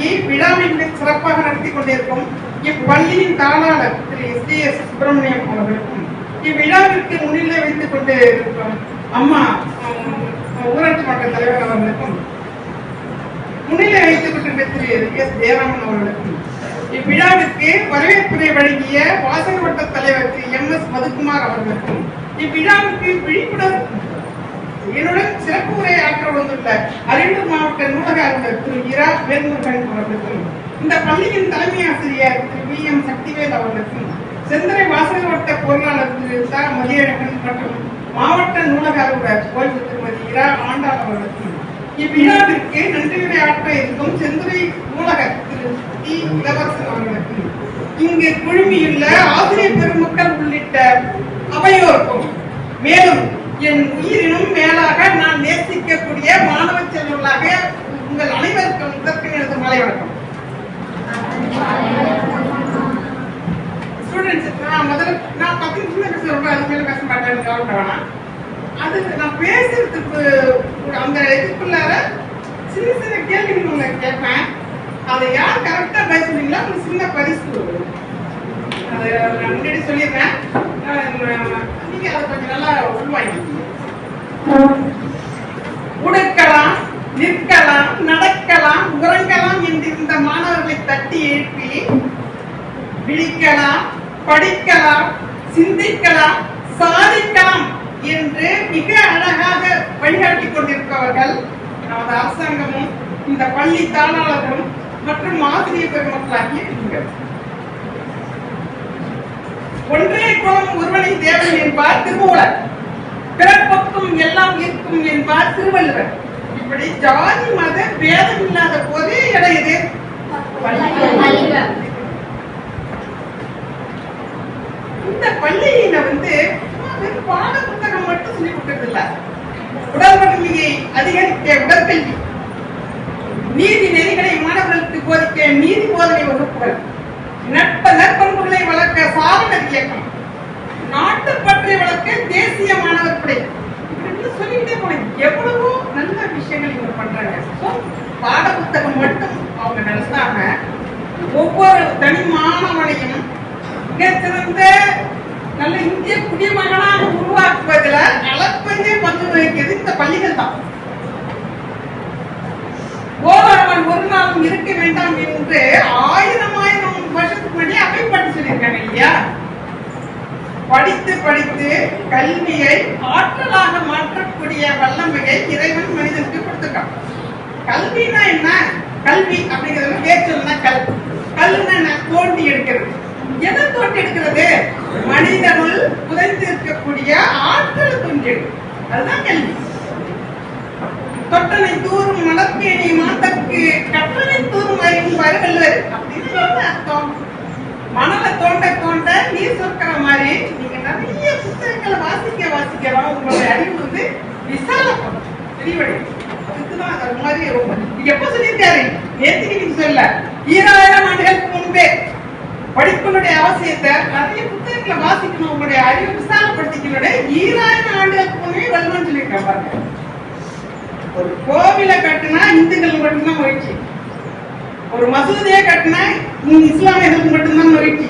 தலைமை விழாவின் மிக சிறப்பாக நடத்தி கொண்டிருக்கும் இப்பள்ளியின் தாளாளர் Thiru S T S Subramaniam அவர்களுக்கும் இவ்விழாவிற்கு முன்னிலை வைத்துக் கொண்டு இருக்கும் அம்மா உம், ஊராட்சி மன்ற தலைவர் அவர்களுக்கும் முன்னிலை வைத்துக் கொண்டிருந்த திரு எஸ் ஜெயராமன் அவர்களுக்கும் இவ்விழாவிற்கு வரவேற்புரை வழங்கிய வாசக வட்ட தலைவர் திரு எம் எஸ் மதுக்குமார் அவர்களுக்கும் இவ்விழாவிற்கு விழிப்புணர்வு என்னுடன் சிறப்பு உரை ஆற்ற வந்துள்ள அரியலூர் மாவட்ட நூலக அலுவலர் திரு இரா வேல்முருகன் அவர்களுக்கும் இந்த பள்ளியின் தலைமை ஆசிரியர் திரு வி எம் சக்திவேல் அவர்களுக்கும் செந்தரை வாசக வட்ட பொருளாளர் திரு ச. மதியழகன் மற்றும் மாவட்ட நூலக அலுவலர் ஓய்வு திருமதி இரா ஆண்டாள் அவர்களுக்கும் இவ்விழாவிற்கு நன்றி ஆற்ற இருக்கும் செந்துரை நூலக திரு டி. இளவரசன் அவர்களுக்கும் இங்கு குழுமியுள்ள ஆசிரியர் பெருமக்கள் உள்ளிட்ட அவையோருக்கும் மேலும் என் உயிரினும் மேலாக நான் நேசிக்கக்கூடிய மாணவ செல்வர்களாக உங்கள் அனைவருக்கும் முதற்கு எனது மாலை வணக்கம். ஸ்டூடெண்ட்ஸ் நான் முதல்ல நான் பத்து நிமிஷம் பேச ரொம்ப அது பேச மாட்டேன் கவலைப்பட வேணாம். அது நான் பேசுறதுக்கு அந்த இதுக்குள்ளார சின்ன சின்ன கேள்விகள் உங்களை கேட்பேன். அதை யார் கரெக்டாக பேசுறீங்களோ உங்களுக்கு சின்ன பரிசு வரும். அது நான் முன்னாடி சொல்லிடுறேன். அஹ் நீங்க அதை கொஞ்சம் நல்லா உள்வாங்கிக்கீங்க. உடுக்கலாம் நிற்கலாம் நடக்கலாம் உறங்கலாம் என்று இந்த மாணவர்களை தட்டி எழுப்பி விழிக்கலாம் படிக்கலாம் சிந்திக்கலாம் சாதிக்கலாம் என்று மிக அழகாக வழிகாட்டி கொண்டிருப்பவர்கள் நமது அரசாங்கமும் இந்த பள்ளி தாளாளர்களும் மற்றும் ஆசிரியர் பெருமக்களாகிய நீங்கள் ஒன்றே குலம் ஒருவனை தேவன் என்பார் திருமூலர். பிறப்பக்கும் எல்லாம் இருக்கும் என்பார் திருவள்ளுவர். இப்படி ஜாதி மத பேதம் இல்லாத போது இடம் இந்த பள்ளியில வந்து பாட புத்தகம் மட்டும் சொல்லி கொடுக்கறது இல்ல உடல் வலிமையை அதிகரிக்க உடற்கல்வி. நீதி நெறிகளை மாணவர்களுக்கு போதிக்க நீதி போதனை வகுப்புகள். நட்ப நற்பண்புகளை வளர்க்க சாரணர் இயக்கம். பற்றி வளர்க்க தேசிய மாணவர் படை. இப்படின்னு சொல்லிக்கிட்டே போனேன். எவ்வளவோ நல்ல விஷயங்கள் இவங்க பண்றாங்க. பாட புத்தகம் மட்டும் அவங்க நடத்தாம ஒவ்வொரு தனி மாணவனையும் மிகச்சிறந்த நல்ல இந்திய குடிமகனாக உருவாக்குவதில் அளப்பெரிய பங்கு வகிக்கிறது இந்த பள்ளிகள் தான். ஓராமல் ஒரு நாளும் இருக்க வேண்டாம் என்று ஆயிரம் அமைப்பாட்டு இல்லையா படித்து படித்து கல்வியை ஆற்றலாக மாற்றக்கூடிய வல்லமையை இறைவன் மனிதனுக்கு கொடுத்துட்டான். கல்வினா என்ன? கல்வி அப்படிங்கிறது பேச்சொல்னா கல். கல்னா என்ன? தோண்டி எடுக்கிறது. எதை தோண்டி எடுக்கிறது? மனிதனுள் புதைந்து இருக்கக்கூடிய தோண்டி எடுக்கிறது. அதுதான் கல்வி. தொட்டனை தூரும் மலர்கேணி மாந்தற்கு கற்றனை தூரும் அறிவும் வரவல்லர் அப்படின்னு சொல்ற அர்த்தம் மணலை தோண்ட தோண்ட நீர் சொற்கிற மாதிரி நீங்க நிறைய புத்தகங்களை வாசிக்க வாசிக்கலாம் உங்களுடைய அறிவு வந்து தீவழி அதுக்குதான் அது மாதிரி எப்ப சொல்லியிருக்காரு? நீங்க சொல்ல ஈராயிரம் ஆண்டுகளுக்கு முன்பே படிப்பினுடைய அவசியத்தை நிறைய புத்தகங்களை வாசிக்கணும். உங்களுடைய அறிவு விசாலப்படுத்திக்கணுடைய ஈராயிரம் ஆண்டுகளுக்கு பாருங்க. ஒரு கோவிலை கட்டினா இந்துக்கள் மட்டும்தான் மகிழ்ச்சி ஒரு மசூதியை கட்டினா இஸ்லாமியர்களுக்கு மட்டும்தான் மகிழ்ச்சி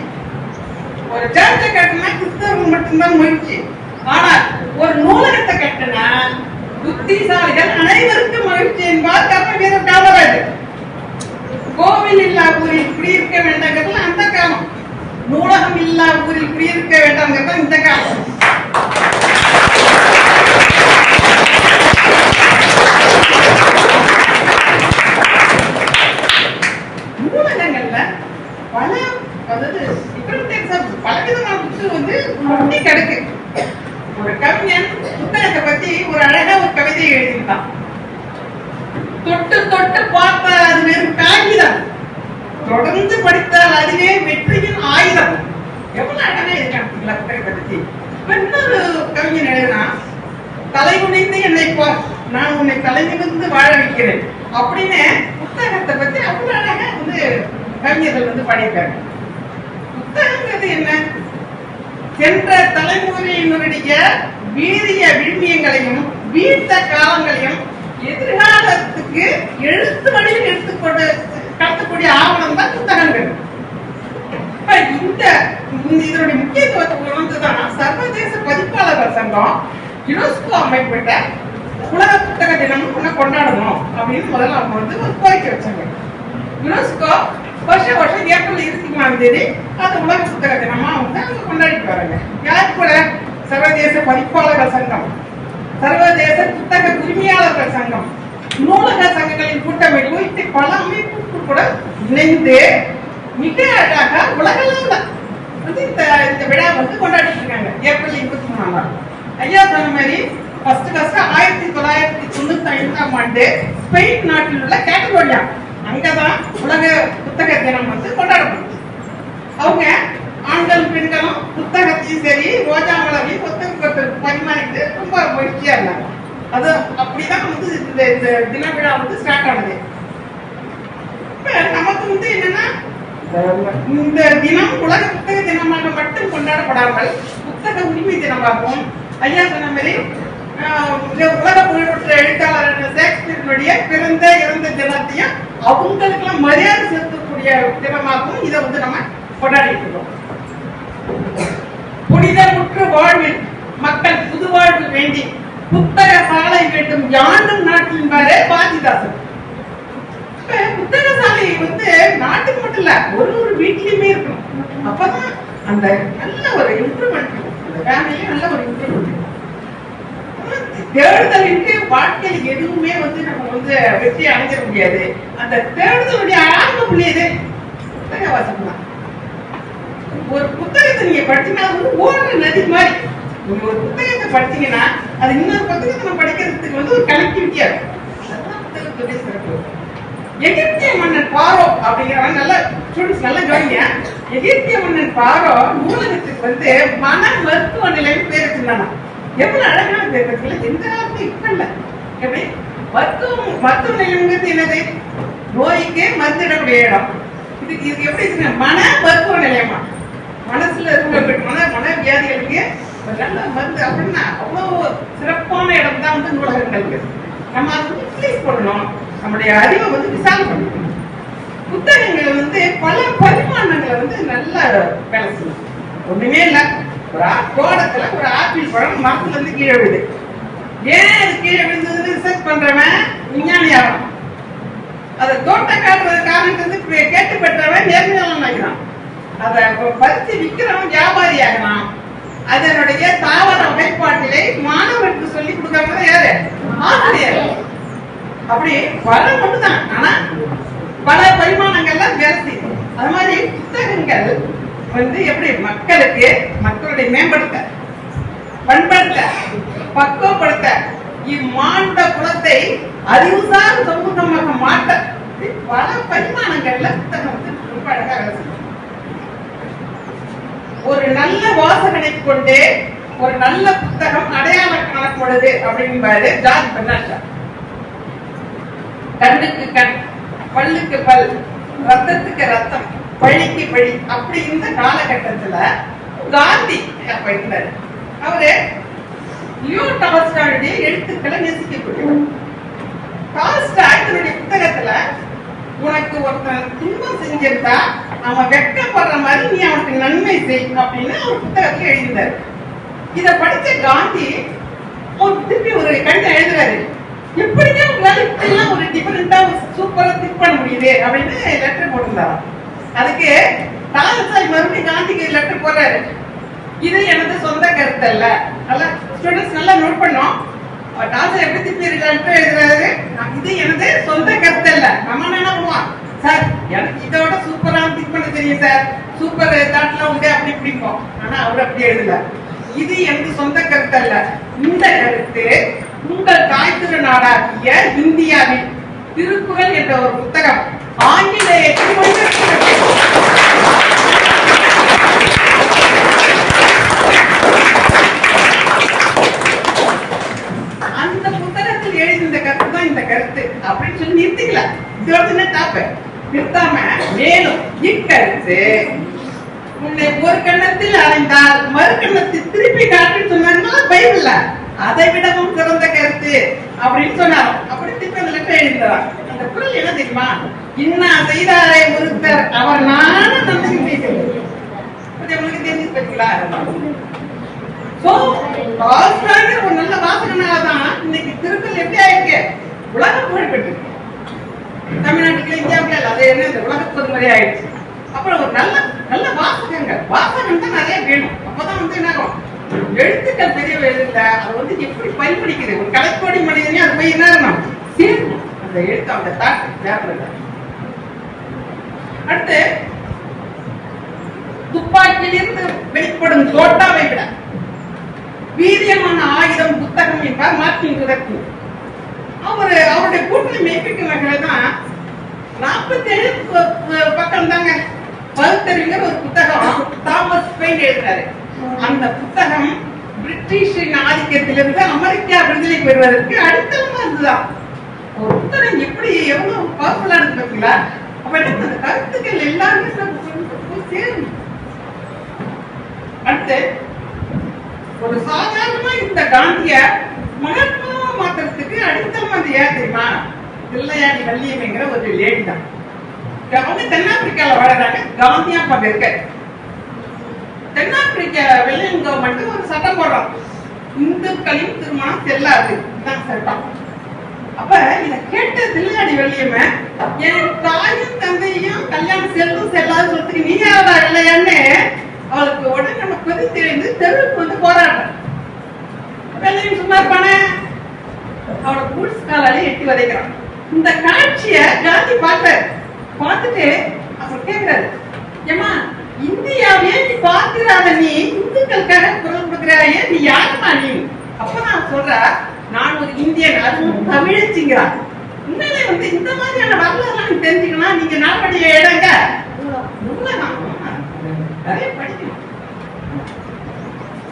ஒரு சர்ச்சை கட்டினா கிறிஸ்தவர்கள் மட்டும்தான் மகிழ்ச்சி ஆனால் ஒரு நூலகத்தை கட்டினா புத்திசாலிகள் அனைவருக்கும் மகிழ்ச்சி என்பார் கர்ம வீரர் காமராஜர் கோவில் இல்லா ஊரில் குடியிருக்க வேண்டாங்கிறதுல அந்த காலம் நூலகம் இல்லா ஊரில் குடியிருக்க வேண்டாங்கிறது இந்த காலம் நூலகங்கள்ல பல அதாவது பலவிதமான வந்து கிடக்கு. ஒரு கவிஞன் புத்தகத்தை பத்தி ஒரு அழகு கவிதை எழுதியிருந்தான் தொட்டு தொட்டு பார்த்தால் அது வெறும் காகிதம். தொடர்ந்து படித்தால் அதுவே வெற்றியின் ஆயுதம். எவ்வளவு அழகா இருக்கான் புத்தகத்தை பத்தி. இன்னொரு கவிஞன் எழுதினா தலைகுனிந்து என்னை பார் நான் உன்னை தலை வாழ வைக்கிறேன். அப்படின்னு புத்தகத்தை பத்தி அவ்வளவு அழகா வந்து கவிஞர்கள் வந்து பாடியிருக்காங்க. புத்தகங்கிறது என்ன? சென்ற தலைமுறையினருடைய வீரிய விழுமியங்களையும் வீழ்த்த காலங்களையும் எதிர்காலத்துக்கு எழுத்து வடிவில் எடுத்துக்கொண்டு கடத்தக்கூடிய ஆவணம் தான் புத்தகங்கள் இப்ப இந்த இதனுடைய முக்கியத்துவத்தை உணர்ந்துதான் சர்வதேச பதிப்பாளர்கள் சங்கம் யுனெஸ்கோ அமைப்பிட்ட உலக புத்தக தினமும் ஒண்ணு கொண்டாடணும் அப்படின்னு முதல்ல அவங்க வந்து ஒரு கோரிக்கை வச்சாங்க. யுனெஸ்கோ வருஷம் வருஷம் ஏப்ரல் இருபத்தி மூணாம் தேதி அது உலக புத்தக தினமா வந்து அவங்க கொண்டாடிட்டு வராங்க. யார் கூட? சர்வதேச பதிப்பாளர்கள் சங்கம். சர்வதேச புத்தக உரிமையாளர்கள் சங்கம். நூலக சங்கங்களின் கூட்டமைப்பு இப்படி பல அமைப்புக்கு கூட இணைந்து மிக அழகாக உலகளவில் வந்து இந்த இந்த விழா வந்து கொண்டாடிட்டு இருக்காங்க. ஏப்ரல் இருபத்தி மூணாம் ஐயா சொன்ன மாதிரி ஃபர்ஸ்ட் ஃபர்ஸ்ட் ஆயிரத்தி தொள்ளாயிரத்தி தொண்ணூத்தி ஐந்தாம் ஆண்டு ஸ்பெயின் நாட்டில் உள்ள கேட்டகோரியா. அங்கதான் உலக புத்தக தினம் வந்து கொண்டாடப்படுது அவங்க ஆண்கள் பெண்களும் புத்தகத்தையும் சரி ரோஜா மலரையும் ஒருத்தருக்கு பரிமாறிட்டு ரொம்ப மகிழ்ச்சியா இருந்தாங்க. அது அப்படிதான் வந்து இந்த இந்த தின விழா வந்து ஸ்டார்ட் ஆனது. நமக்கு வந்து என்னன்னா இந்த தினம் உலக புத்தக தினமாக மட்டும் கொண்டாடப்படாமல் புத்தக உரிமை தினமாகவும் ஐயா சொன்ன மாதிரி ஆஹ், இந்த உலக புகழ்பெற்ற எழுத்தாளர் ஷேக்ஸ்பியருடைய பிறந்த இறந்த தினத்தையும் அவங்களுக்கெல்லாம் மரியாதை செலுத்தக்கூடிய தினமாகவும் இதை வந்து நம்ம கொண்டாடிட்டு இருக்கோம். புனிதமுற்று வாழ்வில் மக்கள் புது வாழ்வு வேண்டி புத்தக சாலை வேண்டும் யாண்டும் நாட்டின் பாரு பாரதிதாசன். புத்தக சாலை வந்து நாட்டுக்கு மட்டும் இல்ல ஒரு ஒரு வீட்லயுமே இருக்கும். அப்பதான் அந்த நல்ல ஒரு இம்ப்ரூவ்மெண்ட் அந்த ஃபேமிலியும் நல்ல ஒரு இம்ப்ரூவ்மெண்ட் தேடுதலின்றி வாழ்க்கையில் எதுவுமே வந்து நம்ம வந்து வெற்றி அடைஞ்சிட முடியாது. அந்த தேடுதலுடைய ஆரம்ப புள்ளியது புத்தக வாசகம் தான். ஒரு புத்தகத்தை நீங்க படிச்சுனா வந்து ஓடுற நதி மாதிரி. நீங்க ஒரு புத்தகத்தை படிச்சீங்கன்னா அது இன்னொரு புத்தகத்தை நம்ம படிக்கிறதுக்கு வந்து ஒரு கனெக்டிவிட்டியா இருக்கும். எகிப்திய மன்னன் பாரோ அப்படிங்கிறவன் நல்ல ஸ்டூடெண்ட்ஸ் நல்ல கவனிங்க எகிப்திய மன்னன் பாரோ நூலகத்துக்கு வந்து மன மருத்துவ நிலையம் பேர் வச்சிருந்தானா. எவ்வளவு அழகான பேர் வச்சுக்கல எந்த காலத்தும் இப்ப இல்ல. எப்படி? மருத்துவம் மருத்துவ நிலையம்ங்கிறது என்னது? நோய்க்கு மருந்திடக்கூடிய இடம். இது இது எப்படி மன மருத்துவ நிலையமா? மனசுல இருக்க மன மன வியாதிகளுக்கு வந்து அப்படின்னா அவ்வளோ சிறப்பான இடம் தான் வந்து நூலகங்களுக்கு நம்ம அதை வந்து யூட்டிலைஸ் பண்ணணும். நம்முடைய அறிவை வந்து விசாலம் பண்ணணும். புத்தகங்கள் வந்து பல பரிமாணங்களை வந்து நல்லா வேலை செய்யும். ஒண்ணுமே இல்ல. ஒரு ஆ- தோட்டத்துல ஒரு ஆப்பிள் பழம் மரத்துல இருந்து கீழே விழுது. ஏன் அது கீழே விழுந்ததுன்னு ரிசர்ச் பண்றவன் விஞ்ஞானி ஆகும் அதை தோட்டக்காரர் காரன் வந்து கேட்டு பெற்றவன் நேர்மையாளன் ஆகிறான் அதை பறித்து விற்கிறவன் வியாபாரி ஆகலாம் அதனுடைய தாவர வகைப்பாட்டிலே மாணவருக்கு சொல்லி கொடுக்காம யாரு? ஆசிரியர். அப்படி பல மட்டும்தான். ஆனா பல பரிமாணங்கள்ல வேலை அது மாதிரி புத்தகங்கள் வந்து எப்படி மக்களுக்கு மக்களுடைய மேம்படுத்த பண்படுத்த பக்குவப்படுத்த இம்மாண்ட குலத்தை அறிவுசார் சமூகமாக மாற்ற பல பரிமாணங்கள்ல புத்தகம் வந்து ரொம்ப அழகாக ஒரு நல்ல வாசகனை கொண்டு ஒரு நல்ல புத்தகம் அடையாளம் காணப்படுது அப்படின்பாரு ஜார்ஜ் பெர்னாஷா கண்ணுக்கு கண் பல்லுக்கு பல் ரத்தத்துக்கு ரத்தம் பழிக்கு பழி அப்படி இந்த காலகட்டத்துல காந்தி அப்ப அவரு லியோ டால்ஸ்டாயுடைய எழுத்துக்களை நேசிக்கக்கூடியவர். டால்ஸ்டாய் தன்னுடைய புத்தகத்துல உனக்கு ஒருத்தன் துன்பம் செஞ்சிருந்தா அவன் வெட்கப்படுற மாதிரி நீ அவனுக்கு நன்மை செய் அப்படின்னு அவர் புத்தகத்துல எழுதினார் இத படிச்ச காந்தி ஒரு திருப்பி ஒரு கண்டு எழுதுறாரு. எப்படிங்க உங்களால இப்படிலாம் ஒரு டிஃபரெண்டா சூப்பரா திங்க் பண்ண முடியுது அப்படின்னு லெட்டர் போட்டிருந்தாராம். அதுக்கு டால்ஸ்டாய் மறுபடியும் காந்திக்கு லெட்டர் போடுறாரு. இது எனது சொந்த கருத்து அல்ல. நல்லா ஸ்டூடெண்ட்ஸ் நல்லா நோட் பண்ணோம் டாக்டர் எப்படி திருப்பி இருக்கான்ட்டு எழுதுறாரு? நான் இது எனது சொந்த கருத்து இல்ல நம்ம என்ன பண்ணுவோம்? சார் எனக்கு இதோட சூப்பரா திங்க் பண்ண தெரியும் சார். சூப்பர் தாட்லாம் உண்டு அப்படி இப்படிப்போம் ஆனா அவர் அப்படி எழுதல. இது எனது சொந்த கருத்து அல்ல. இந்த கருத்து உங்கள் தாய் திருநாடாகிய இந்தியாவின் திருக்குறள் என்ற ஒரு புத்தகம் ஆங்கிலேயத்தில் மொழிபெயர்க்கப்பட்டது. அந்த புத்தகத்தில் எழுதின கருத்து தான் இந்த கருத்து அப்படின்னு சொல்லி நிறுத்திக்கல இதோட என்ன நிறுத்தாம மேலும் இக்கருத்து உன்னை ஒரு கண்ணத்தில் அடைந்தால் மறு கண்ணத்தில் திருப்பி காட்டி சொன்னாங்கன்னா பைபிள்ல அதை விடவும் சிறந்த கருத்து அப்படின்னு சொன்னார். அப்படி திருப்பி அந்த லெட்டர் அந்த குரல் என்ன தெரியுமா? இன்னா செய்தாரே ஒருத்தர் அவர் நானும் நன்மையும் உங்களுக்கு தெரிஞ்சு பார்த்தீங்களா சோ ஒரு நல்ல வாசகனாலதான் இன்னைக்கு திருக்குறள் எப்படி ஆயிருக்கு? உலகம் புகழ்பெற்று தமிழ்நாட்டுக்குள்ள இந்தியாவுக்குள்ள இல்லை அது என்ன இந்த உலக பொதுமறை ஆயிடுச்சு அப்புறம் ஒரு நல்ல நல்ல வாசகங்கள். வாசகம் தான் நிறைய வேணும் அப்பதான் வந்து என்ன ஆகும்? எழுத்துக்கள் பெரிய எழுத்துல அது வந்து எப்படி பயன்படுகிறது ஒரு கலைக்கோடி மனிதனே அது போய் என்ன இருக்கணும் சேரணும் அந்த எழுத்து அந்த தாக்கு ஞாபகம் அடுத்து துப்பாக்கியிலிருந்து வெளிப்படும் தோட்டாவை விட வீரியமான ஆயுதம் புத்தகம் என்பார் மார்ட்டின் கிடக்கும் அவர் அவருடைய கூட்டணி மெய்ப்பிக்கிறவர்கள் தான் நாற்பத்தி ஏழு பக்கம் தாங்க பகுத்தறிஞர் ஒரு புத்தகம் தாமஸ் பெயின் எழுதுறாரு. அந்த புத்தகம் பிரிட்டிஷின் ஆதிக்கத்திலிருந்து அமெரிக்கா விடுதலை பெறுவதற்கு அடித்தளமா இருந்துதான் ஒரு புத்தகம் எப்படி எவ்வளவு பவர்ஃபுல்லா இருக்கு அப்ப என்ன அந்த கருத்துக்கள் எல்லாருமே நம்ம கொண்டு அடுத்து ஒரு சாதாரணமா இந்த காந்திய மகாத்மா மாத்திரத்துக்கு அடுத்தவங்க வந்து ஏன் தெரியுமா? தில்லையாடி வள்ளியம்ங்கிற ஒரு லேடி தான். அவங்க தென்னாப்பிரிக்கால வாழறாங்க. காந்தியா அப்ப இருக்க தென்னாப்பிரிக்க வெள்ளையன் கவர்மெண்ட் ஒரு சட்டம் போடுறோம் இந்துக்களின் திருமணம் செல்லாது இதுதான் சட்டம். அப்ப இத கேட்ட தில்லையாடி வெள்ளியம்ம? என் தாயும் தந்தையும் கல்யாணம் செல்லும் செல்லாது சொல்றதுக்கு நீ யாரா இல்லையான்னு அவளுக்கு உடனே நம்ம கொதி தெரிந்து தெருவுக்கு வந்து போராடுறேன். வெள்ளையும் சும்மா இருப்பானே? அவனோட கூட்ஸ் காலாலே எட்டி வதைக்கிறான். இந்த காட்சிய காந்தி பார்த்தாரு பார்த்துட்டு அவர் கேக்குறாரு ஏமா இந்தியாவே நீ பார்க்கிறாத நீ இந்துக்களுக்காக குரல் கொடுக்கிறாயே நீ யாருமா நீ? அப்பதான் சொல்ற நான் ஒரு இந்தியன் அதுவும் தமிழச்சிங்கிறான் உண்மையிலே வந்து இந்த மாதிரியான வரலாறுலாம் நீங்க தெரிஞ்சுக்கணும் நீங்க நாட்டுடைய இடங்க நூலகம் நிறைய படிக்கணும்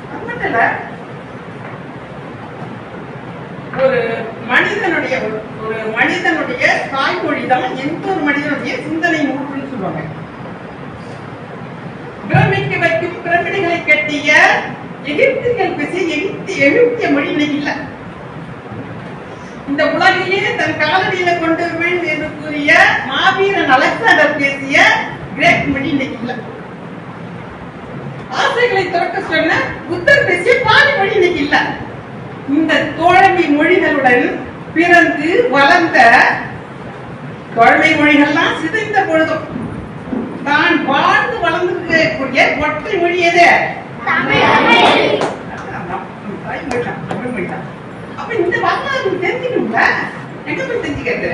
அது மட்டும் இல்ல ஒரு மனிதனுடைய ஒரு- ஒரு மனிதனுடைய தாய்மொழி தான் எந்த ஒரு மனிதனுடைய சிந்தனை ஊற்றுன்னு சொல்லுவாங்க பிரமிக்க வைக்கும் பிரமிடுகளை கட்டிய எகிப்தியர்கள் பேசிய எகிப்தி எகிப்திய மொழி இன்னைக்கு இல்ல இந்த உலகிலே தன் காலடியில கொண்டு வருவேன் என்று கூறிய மாவீரன் அலெக்சாண்டர் பேசிய கிரேக் மொழி இன்னைக்கு இல்ல ஆசைகளை துறக்க சொன்ன புத்தர் பேசிய பாலி மொழி இன்னைக்கு இல்ல. இந்த தோழமை மொழிகளுடன் பிறந்து வளர்ந்த தோழமை மொழிகள்லாம் சிதைந்த பொழுதும் தான் வாழ்ந்து வளர்ந்திருக்கக்கூடிய ஒற்றை மொழி எது. அப்ப இந்த வரலாறு தெரிஞ்சுக்கணும்ல? எங்க போய் தெரிஞ்சுக்கிறது?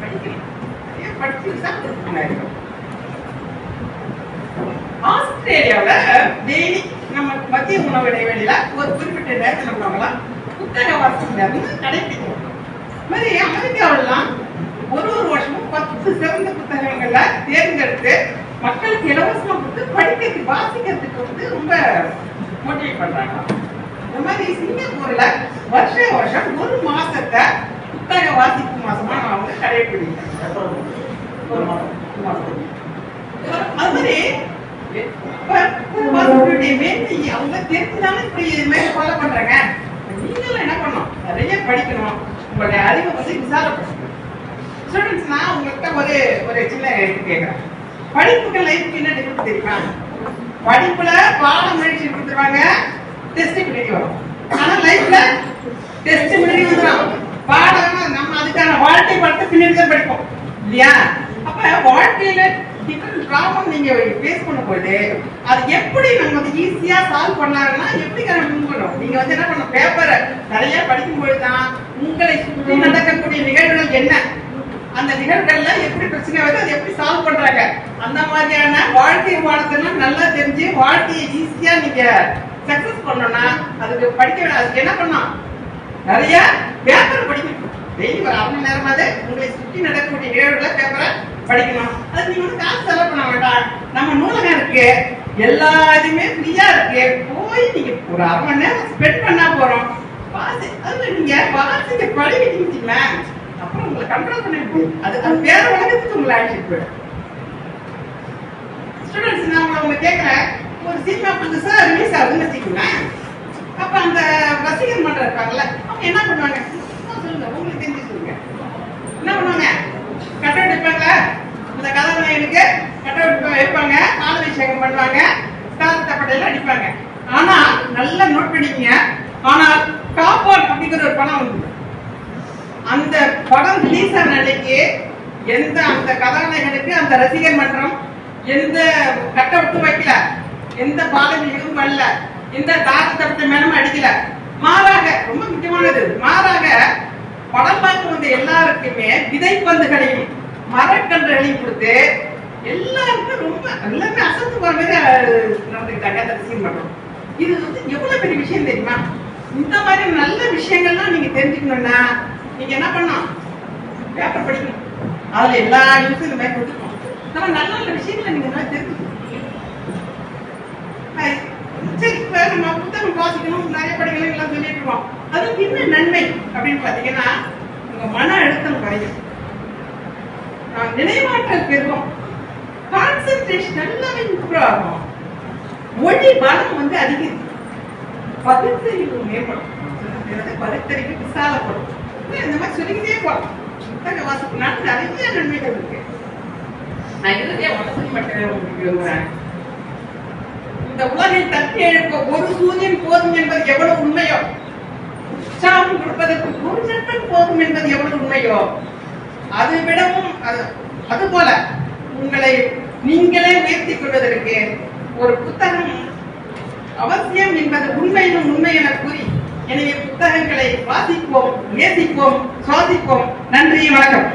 படிக்கணும் நிறைய படிச்சு சாப்பிட்டு ஆஸ்திரேலியாவில் டெய்லி நம்ம மதிய உணவு இடைவெளியில ஒரு குறிப்பிட்ட நேரத்தில் உள்ளவங்களாம் புத்தக வாசிக்கிறது கடைபிடிக்கிறோம் இது மாதிரி அமெரிக்காவிலாம் ஒரு ஒரு வருஷமும் பத்து சிறந்த புத்தகங்களை தேர்ந்தெடுத்து மக்களுக்கு இலவசமாக கொடுத்து படிக்கிறதுக்கு வாசிக்கிறதுக்கு வந்து ரொம்ப மோட்டிவேட் பண்றாங்க. இந்த மாதிரி சிங்கப்பூர்ல வருஷ வருஷம் ஒரு மாசத்தை புத்தக வாசிப்பு மாசமா அவங்க கடைபிடிக்கிறேன் ஒரு மாதம் அது மாதிரி அவங்க தெரிஞ்சுதானே இப்படி இது மாதிரி ஃபாலோ பண்றாங்க. நீங்களும் என்ன பண்ணணும்? நிறைய படிக்கணும். உங்களுடைய அறிவை வந்து விசாரப்படுத்தணும் ஸ்டூடெண்ட்ஸ் நான் உங்கள்கிட்ட ஒரு ஒரு சின்ன இது கேட்குறேன் படிப்புக்கு லைஃப்க்கு என்ன டிஃபரன்ஸ் தெரியுமா? படிப்புல பாடம் முயற்சி கொடுத்துருவாங்க டெஸ்ட் பின்னாடி வரும். ஆனா லைஃப்ல டெஸ்ட் முன்னாடி வந்துடும் பாடம் நம்ம அதுக்கான வாழ்க்கை பாடத்தை பின்னாடி தான் படிப்போம். இல்லையா? அப்ப வாழ்க்கையில டிஃப்ரெண்ட் ப்ராப்ளம் நீங்க ஃபேஸ் பண்ணும்போது அது எப்படி நம்ம வந்து ஈஸியா சால்வ் பண்ணாங்கன்னா எப்படி பண்ணும் நீங்க வந்து என்ன பண்ணும் பேப்பரை நிறைய படிக்கும்போது தான் உங்களை சுற்றி நடக்கக்கூடிய நிகழ்வுகள் என்ன? அந்த நிகழ்வுகள்ல எப்படி பிரச்சனை வருது? அதை எப்படி சால்வ் பண்றாங்க? அந்த மாதிரியான வாழ்க்கை பாடத்தெல்லாம் நல்லா தெரிஞ்சு வாழ்க்கையை ஈஸியா நீங்க சக்சஸ் பண்ணோம்னா அதுக்கு படிக்க வேணும். அதுக்கு என்ன பண்ணலாம்? நிறைய பேப்பர் படிக்கணும். டெய்லி ஒரு அரை மணி நேரமாவது உங்களை சுற்றி நடக்கக்கூடிய நிகழ்வுகளை பேப்பரை படிக்கணும். அது நீங்க வந்து காசு செலவு பண்ண வேண்டாம். நம்ம நூலகம் இருக்கு. எல்லா இதுமே ஃப்ரீயா இருக்கு. போய் நீங்க ஒரு அரை மணி நேரம் ஸ்பெண்ட் பண்ணா போறோம் வாசி அது நீங்க வாசிக்க பழகிட்டீங்களா அப்புறம் உங்களை கண்ட்ரோல் பண்ண அது அது வேற உலகத்துக்கு உங்களை அழைச்சிட்டு போயிடும். ஸ்டூடெண்ட்ஸ் நான் உங்களை உங்களை கேட்குறேன் ஒரு சினிமா புதுசா ரிலீஸ் ஆகுதுன்னு வச்சுக்கோங்களேன் அப்ப அந்த ரசிகர் மன்றம் இருக்காங்கல்ல அவங்க என்ன பண்ணுவாங்க? சொல்லுங்க. உங்களுக்கு தெரிஞ்சு சொல்லுங்க. என்ன பண்ணுவாங்க? கட்டவுட் அந்த கதாநாயகனுக்கு கட்டவுட் வைப்பாங்க பாலாபிஷேகம் பண்ணுவாங்க ஸ்டார்த்தப்பட்டையில அடிப்பாங்க ஆனா நல்லா நோட் பண்ணிக்கங்க ஆனால் காப்பான் அப்படிங்கிற ஒரு படம் வந்து அந்த படம் ரிலீஸ் ஆன அன்னைக்கு எந்த அந்த கதாநாயகனுக்கு அந்த ரசிகர் மன்றம் எந்த கட்டவுட்டும் வைக்கல. எந்த பாலவியும் வரல. எந்த தாக்கத்தப்பட்ட மேலும் அடிக்கல. மாறாக ரொம்ப முக்கியமானது மாறாக படம் பார்க்க வந்த எல்லாருக்குமே விதைப்பந்துகளையும் மரக்கன்றுகளையும் கொடுத்து எல்லாருக்கும் ரொம்ப எல்லாமே அசத்து போற மாதிரி நடந்துக்கிட்டாங்க அந்த இது வந்து எவ்வளவு பெரிய விஷயம் தெரியுமா? இந்த மாதிரி நல்ல விஷயங்கள்லாம் நீங்க தெரிஞ்சுக்கணும்னா நீங்க என்ன பண்ணலாம்? பேப்பர் படிக்கணும். அதுல எல்லா நியூஸும் இந்த மாதிரி கொடுத்துருக்கோம் நம்ம நல்ல நல்ல விஷயங்களை நீங்க நல்லா தெரிஞ்சுக்கணும். சரி இப்போ நம்ம புத்தகம் வாசிக்கணும் நிறைய படிக்கணும் எல்லாம் சொல்லிட்டு இருக்கோம். அதுக்கு என்ன நன்மை அப்படின்னு பாத்தீங்கன்னா உங்க மன அழுத்தம் குறையும். ஆஹ் நினைவாற்றல் பெறுவோம். கான்சென்ட்ரேஷன் நல்லாவே இம்ப்ரூவ் ஆகும் மொழி பலம் வந்து அதிகரிக்கும் பகுத்தறிவு மேம்படும். பகுத்தறிவு விசாலப்படும். இந்த மாதிரி சொல்லிக்கிட்டே போகலாம் புத்தக வாசிப்புனால நிறைய நன்மைகள் இருக்கு. நான் இறுதியா ஒன்று சொல்லி மட்டுமே உங்களுக்கு விரும்புறேன் இந்த உலகை தட்டி எழுப்ப ஒரு சூரியன் போதும் என்பது எவ்வளவு உண்மையோ? உற்சாகம் கொடுப்பதற்கு ஒரு நண்பன் போதும் என்பது எவ்வளவு உண்மையோ? அதை விடவும் அது போல உங்களை நீங்களே உயர்த்திக் கொள்வதற்கு ஒரு புத்தகம் அவசியம் என்பது உண்மையிலும் உண்மை என கூறி எனவே புத்தகங்களை வாசிப்போம் நேசிப்போம் சுவாசிப்போம் நன்றி வணக்கம்.